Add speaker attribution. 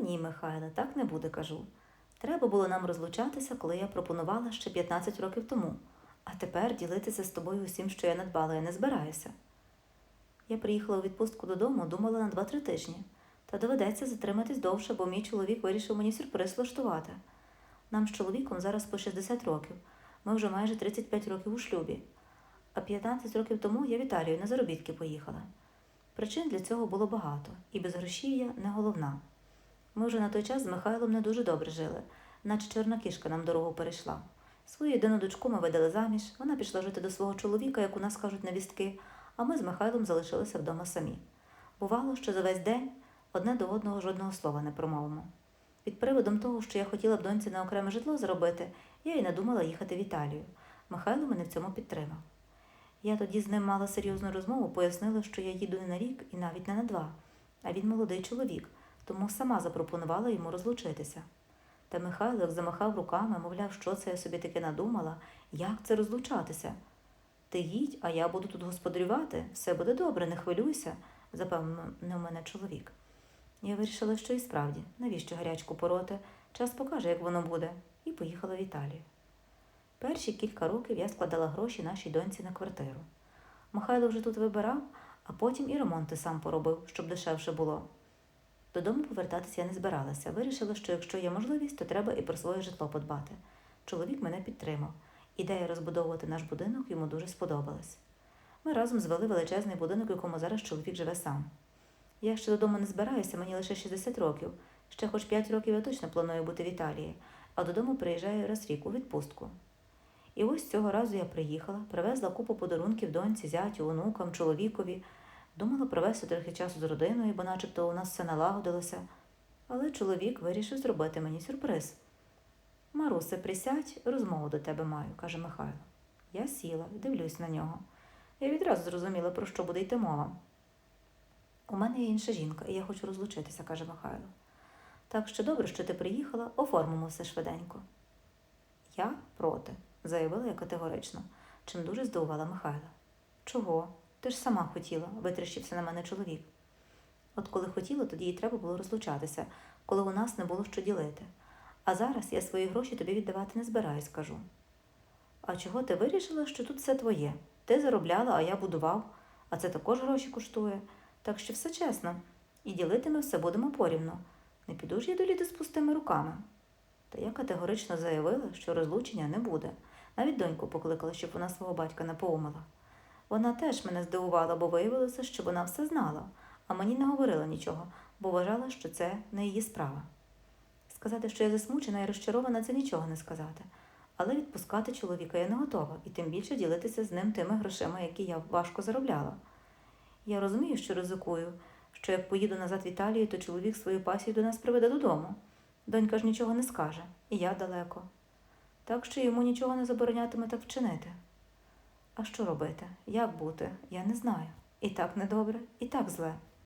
Speaker 1: ні, Михайле, так не буде, кажу. Треба було нам розлучатися, коли я пропонувала ще 15 років тому, а тепер ділитися з тобою усім, що я надбала, я не збираюся. Я приїхала у відпустку додому, думала на 2-3 тижні, та доведеться затриматись довше, бо мій чоловік вирішив мені сюрприз влаштувати. Нам з чоловіком зараз по 60 років, ми вже майже 35 років у шлюбі, а 15 років тому я в Італію на заробітки поїхала. Причин для цього було багато, і безгрошів'я не головна. Ми вже на той час з Михайлом не дуже добре жили, наче чорна кішка нам дорогу перейшла. Свою єдину дочку ми видали заміж, вона пішла жити до свого чоловіка, як у нас кажуть невістки, а ми з Михайлом залишилися вдома самі. Бувало, що за весь день одне до одного жодного слова не промовимо. Під приводом того, що я хотіла б доньці на окреме житло зробити, я й надумала їхати в Італію. Михайло мене в цьому підтримав. Я тоді з ним мала серйозну розмову, пояснила, що я їду не на рік і навіть не на два, а він молодий чоловік, тому сама запропонувала йому розлучитися. Та Михайло замахав руками, мовляв, що це я собі таке надумала, як це розлучатися. Ти їдь, а я буду тут господарювати, все буде добре, не хвилюйся, запевнив мене чоловік. Я вирішила, що і справді, навіщо гарячку пороти, час покаже, як воно буде, і поїхала в Італію. Перші кілька років я складала гроші нашій доньці на квартиру. Михайло вже тут вибирав, а потім і ремонти сам поробив, щоб дешевше було. Додому повертатися я не збиралася. Вирішила, що якщо є можливість, то треба і про своє житло подбати. Чоловік мене підтримав. Ідея розбудовувати наш будинок йому дуже сподобалась. Ми разом звели величезний будинок, в якому зараз чоловік живе сам. Я ще додому не збираюся, мені лише 60 років. Ще хоч 5 років я точно планую бути в Італії, а додому приїжджаю раз рік у відпустку. І ось цього разу я приїхала, привезла купу подарунків доньці, зятю, онукам, чоловікові. Думала провести трохи часу з родиною, бо начебто у нас все налагодилося. Але чоловік вирішив зробити мені сюрприз. Марусе, присядь, розмову до тебе маю, каже Михайло. Я сіла дивлюсь на нього. Я відразу зрозуміла, про що буде йти мова. У мене є інша жінка, і я хочу розлучитися, каже Михайло. Так що добре, що ти приїхала, оформимо все швиденько. Я проти, заявила я категорично, чим дуже здивувала Михайла. Чого? Ти ж сама хотіла, витріщився на мене чоловік. От коли хотіла, тоді їй треба було розлучатися, коли у нас не було що ділити. А зараз я свої гроші тобі віддавати не збираюсь, кажу. А чого ти вирішила, що тут все твоє? Ти заробляла, а я будував, а це також гроші коштує. Так що все чесно. І ділити ми все будемо порівну. Не піду ж я до літи з пустими руками. Та я категорично заявила, що розлучення не буде. Навіть доньку покликала, щоб вона свого батька не поумила. Вона теж мене здивувала, бо виявилося, що вона все знала, а мені не говорила нічого, бо вважала, що це не її справа. Сказати, що я засмучена і розчарована, це нічого не сказати. Але відпускати чоловіка я не готова, і тим більше ділитися з ним тими грошима, які я важко заробляла. Я розумію, що ризикую, що як поїду назад в Італію, то чоловік свою пасію до нас приведе додому. Донька ж нічого не скаже, і я далеко. Так що йому нічого не заборонятиме так вчинити. А що робити? Як бути? Я не знаю. І так недобре, і так зле.